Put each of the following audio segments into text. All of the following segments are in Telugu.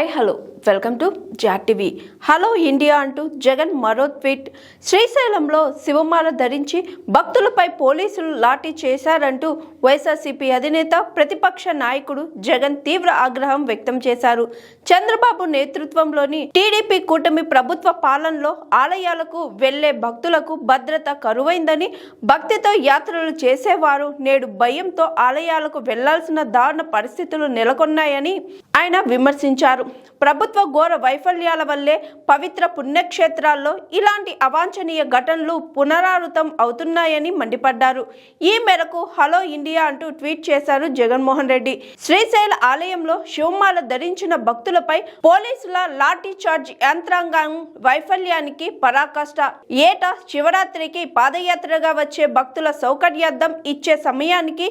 Hi hello. వెల్కమ్ టు జాటీవీ హలో ఇండియా అంటూ జగన్ మరో ట్వీట్. శ్రీశైలంలో శివమాల ధరించి భక్తులపై పోలీసులు లాఠీ చేశారంటూ వైఎస్ఆర్సీపీ అధినేత ప్రతిపక్ష నాయకుడు జగన్ తీవ్ర ఆగ్రహం వ్యక్తం చేశారు. చంద్రబాబు నేతృత్వంలోని టీడీపీ కూటమి ప్రభుత్వ పాలనలో ఆలయాలకు వెళ్ళే భక్తులకు భద్రత కరువైందని భక్తితో యాత్రలు చేసేవారు నేడు భయంతో ఆలయాలకు వెళ్ళాల్సిన దారుణ పరిస్థితులు నెలకొన్నాయని ఆయన విమర్శించారు. ప్రభుత్వ ఘోర వైఫల్యాల వల్లే పవిత్ర పుణ్యక్షేత్రాల్లో ఇలాంటి అవాంఛనీయ ఘటనలు పునరావృతం అవుతున్నాయని మండిపడ్డారు. ఈ మేరకు హలో ఇండియా అంటూ ట్వీట్ చేశారు జగన్మోహన్ రెడ్డి. శ్రీశైల ఆలయంలో శివమాల ధరించిన భక్తులపై పోలీసుల లాఠీ చార్జ్ యంత్రాంగం వైఫల్యానికి పరాకాష్ట. ఏటా శివరాత్రికి పాదయాత్రగా వచ్చే భక్తుల సౌకర్యార్థం ఇచ్చే సమయానికి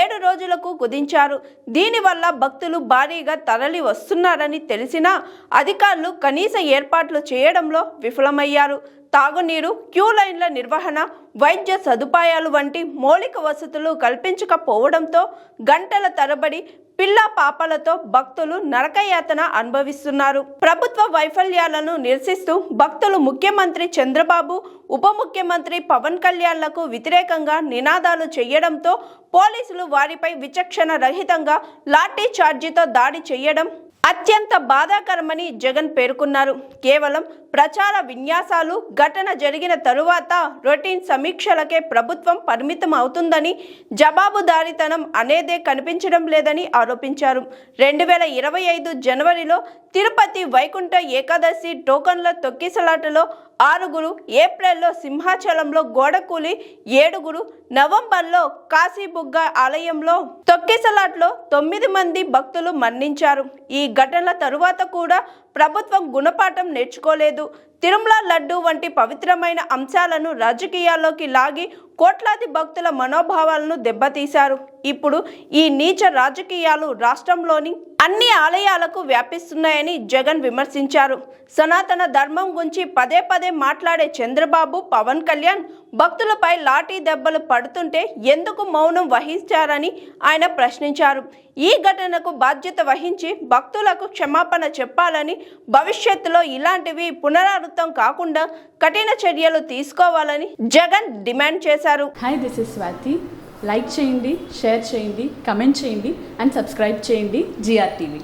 ఏడు రోజులకు కుదించారు. దీనివల్ల భక్తులు భారీగా తరలి వస్తున్నారని తెలిసినా అధికారులు కనీస ఏర్పాట్లు చేయడంలో విఫలమయ్యారు. తాగునీరు క్యూ లైన్ల నిర్వహణ వైద్య సదుపాయాలు వంటి మౌలిక వసతులు కల్పించకపోవడంతో గంటల తరబడి పిల్ల పాపలతో భక్తులు నరకయాతన అనుభవిస్తున్నారు. ప్రభుత్వ వైఫల్యాలను నిరసిస్తూ భక్తులు ముఖ్యమంత్రి చంద్రబాబు ఉప ముఖ్యమంత్రి పవన్ కళ్యాణ్లకు వ్యతిరేకంగా నినాదాలు చేయడంతో పోలీసులు వారిపై విచక్షణ రహితంగా లాఠీ చార్జీతో దాడి చేయడం అత్యంత బాధాకరమని జగన్ పేర్కొన్నారు. కేవలం ప్రచార విన్యాసాలు ఘటన జరిగిన తరువాత రొటీన్ సమీక్షలకే ప్రభుత్వం పరిమితం అవుతుందని జవాబుదారీతనం అనేదే కనిపించడం లేదని ఆరోపించారు. రెండు వేల ఇరవై ఐదు జనవరిలో తిరుపతి వైకుంఠ ఏకాదశి టోకన్ల తొక్కిసలాటలో ఆరుగురు ఏప్రిల్లో సింహాచలంలో గోడకూలి ఏడుగురు నవంబర్లో కాశీబుగ్గ ఆలయంలో తొక్కిసలాట్లో తొమ్మిది మంది భక్తులు మరణించారు. ఈ ఘటనల తరువాత కూడా ప్రభుత్వం గుణపాఠం నేర్చుకోలేదు. తిరుమల లడ్డు వంటి పవిత్రమైన అంశాలను రాజకీయాల్లోకి లాగి కోట్లాది భక్తుల మనోభావాలను దెబ్బతీశారు. ఇప్పుడు ఈ నీచ రాజకీయాలు రాష్ట్రంలోని అన్ని ఆలయాలకు వ్యాపిస్తున్నాయని జగన్ విమర్శించారు. సనాతన ధర్మం గురించి పదే పదే మాట్లాడే చంద్రబాబు పవన్ కళ్యాణ్ భక్తులపై లాఠీ దెబ్బలు పడుతుంటే ఎందుకు మౌనం వహించారని ఆయన ప్రశ్నించారు. ఈ ఘటనకు బాధ్యత వహించి భక్తులకు క్షమాపణ చెప్పాలని భవిష్యత్తులో ఇలాంటివి పునరావృతం కాకుండా కఠిన చర్యలు తీసుకోవాలని జగన్ డిమాండ్ చేశారు. Hi this is Swathi like చేయండి షేర్ చేయండి కమెంట్ చేయండి అండ్ సబ్స్క్రైబ్ చేయండి జిఆర్టీవీ